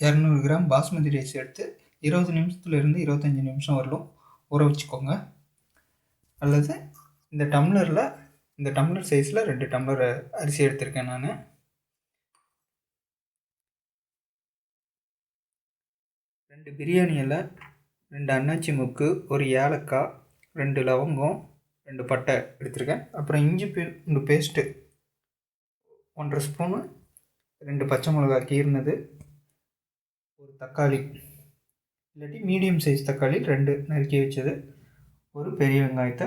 இரநூறு gram basmati rice எடுத்து இருபது நிமிஷத்துலேருந்து இருபத்தஞ்சி நிமிஷம் வரலும் ஊற வச்சுக்கோங்க. அல்லது இந்த டம்ளரில் இந்த டம்ளர் சைஸில் ரெண்டு டம்ளர் அரிசி எடுத்திருக்கேன் நான். ரெண்டு பிரியாணி இலை ரெண்டு அன்னாச்சி முக்கு ஒரு ஏலக்காய் ரெண்டு லவங்கம் ரெண்டு பட்டை எடுத்திருக்கேன். அப்புறம் இஞ்சி பூண்டு பேஸ்ட்டு ஒன்றரை ஸ்பூனு ரெண்டு பச்சை மிளகா கீர்னது ஒரு தக்காளி இல்லாட்டி மீடியம் சைஸ் தக்காளி ரெண்டு நறுக்கி வச்சது. ஒரு பெரிய வெங்காயத்தை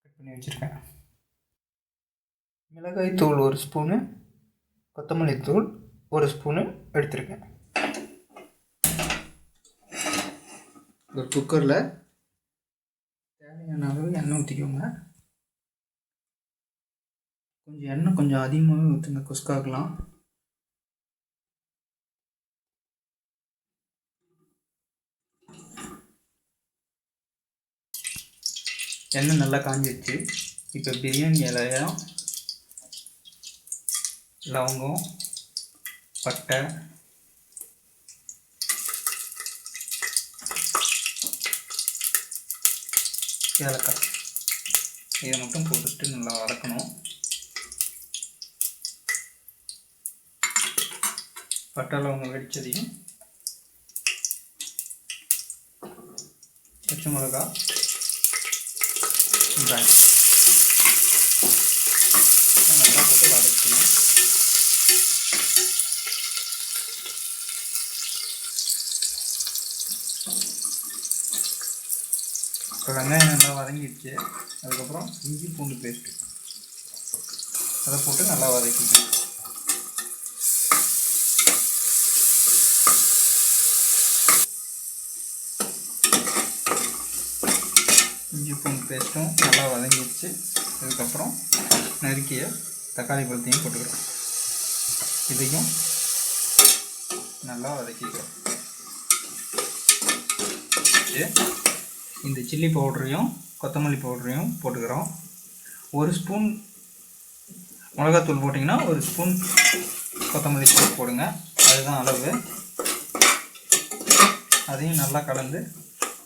கட் பண்ணி வச்சுருக்கேன். மிளகாய் தூள் ஒரு ஸ்பூனு கொத்தமல்லி தூள் ஒரு ஸ்பூனு எடுத்திருக்கேன். ஒரு குக்கரில் தேவையான அளவு எண்ணெய் ஊற்றிக்கோங்க கொஞ்சம் எண்ணெய் கொஞ்சம் அதிகமாகவே ஊற்றுங்க குஸ்காக்கெலாம். எண்ணெய் நல்லா காஞ்சிடுச்சு இப்போ பிரியாணி இலையம் லவங்கம் பட்டை ஏலக்காய். இதை மட்டும் போட்டுட்டு நல்லா வதக்கணும். பட்டை லவங்கம் வெடிச்சதையும் பச்சை மிளகா வெங்காயம் நல்லா போட்டு வதக்கணும் இப்போ வெங்காயம் நல்லா வதங்கிடுச்சு. அதுக்கப்புறம் இஞ்சி பூண்டு பேஸ்ட்டு அதை போட்டு நல்லா வதக்கிக்கணும் இஞ்சி பூண்டு பேஸ்ட்டும் நல்லா வதங்கிடுச்சு. அதுக்கப்புறம் நறுக்கிய தக்காளி பழத்தையும் போட்டுக்கிறோம். இதையும் நல்லா வதக்கிக்கிறோம். இந்த சில்லி பவுடரையும் கொத்தமல்லி பவுடரையும் போட்டுக்கிறோம். ஒரு ஸ்பூன் மிளகாத்தூள் போட்டிங்கன்னா ஒரு ஸ்பூன் கொத்தமல்லி தூள் போடுங்க. அதுதான் அளவு. அதையும் நல்லா கலந்து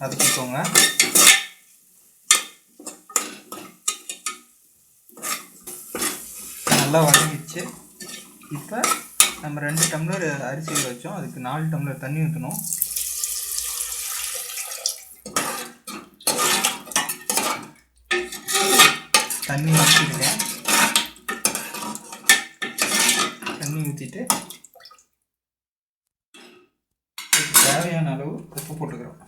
வதக்கிக்கோங்க. நல்லா வதங்கிடுச்சு. இப்போ நம்ம ரெண்டு டம்ளர் அரிசி வச்சோம். அதுக்கு நாலு டம்ளர் தண்ணி ஊற்றணும் தண்ணி ஊற்றிருக்கேன் தண்ணி ஊற்றிட்டு தேவையான அளவு உப்பு போட்டுக்கிறோம்.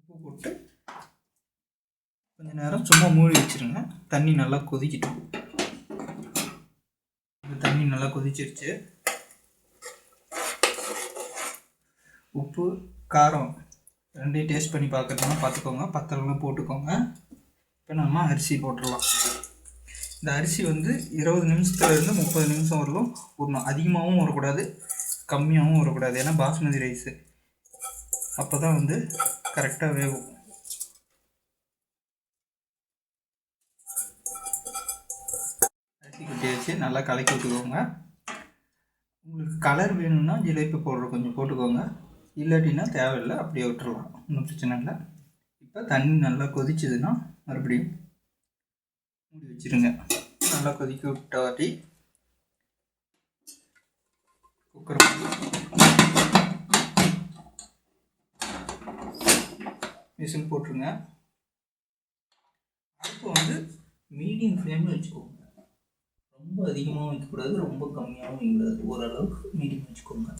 உப்பு போட்டு கொஞ்ச நேரம் சும்மா மூடி வச்சுருங்க. தண்ணி நல்லா கொதிக்கிட்டு தண்ணி நல்லா கொதிச்சிருச்சு. உப்பு காரம் ரெண்டையும் டேஸ்ட் பண்ணி பார்க்குறதுனா பார்த்துக்கோங்க பத்தலாம் போட்டுக்கோங்க. இப்போ நம்ம அரிசி போட்டுடலாம். இந்த அரிசி வந்து இருபது நிமிஷத்துலேருந்து முப்பது நிமிஷம் வரலும் விடணும் அதிகமாகவும் வரக்கூடாது கம்மியாகவும் வரக்கூடாது ஏன்னா பாஸ்மதி ரைஸு அப்போ தான் வந்து கரெக்டாக வேகும். அரிசி குட்டி வச்சு நல்லா கலக்கி விட்டுக்கோங்க. உங்களுக்கு கலர் வேணும்னா ஜிலேபி பவுடர் கொஞ்சம் போட்டுக்கோங்க. இல்லாட்டினா தேவையில்லை அப்படியே விட்டுறலாம். ஒன்றும் பிரச்சனை இல்லை. இப்போ தண்ணி நல்லா கொதிச்சதுன்னா மறுபடியும் மூடி வச்சுருங்க. நல்லா கொதிக்க விட்டாட்டி குக்கர் விசில் போட்டுருங்க. அடுப்பு வந்து மீடியம் ஃப்ளேமில் வச்சுக்கோங்க. ரொம்ப அதிகமாகவும் வைக்கக்கூடாது ரொம்ப கம்மியாகவும் வைக்கக்கூடாது. ஓரளவுக்கு மீடியம் வச்சுக்கோங்க.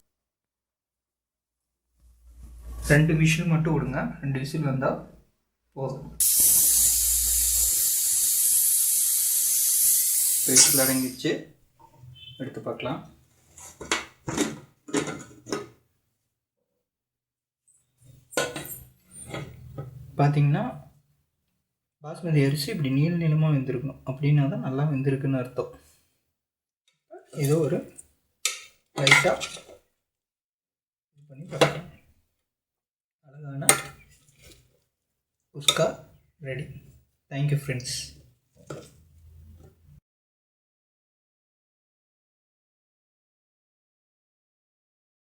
ரெண்டு விசில் மட்டும் விடுங்க. ரெண்டு விசில் வந்தால் போதும். விசில் அடங்கிச்சு எடுத்து பார்க்கலாம். பார்த்தீங்கன்னா பாஸ்மதி அரிசி இப்படி நீள நீளமாக வெந்திருக்கணும். அப்படின்னா தான் நல்லா வெந்திருக்குன்னு அர்த்தம். ஏதோ ஒரு லைட்டாக இது பண்ணி பார்க்கலாம். அழகான உஸ்கா ரெடி தேங்க்யூ ஃப்ரெண்ட்ஸ்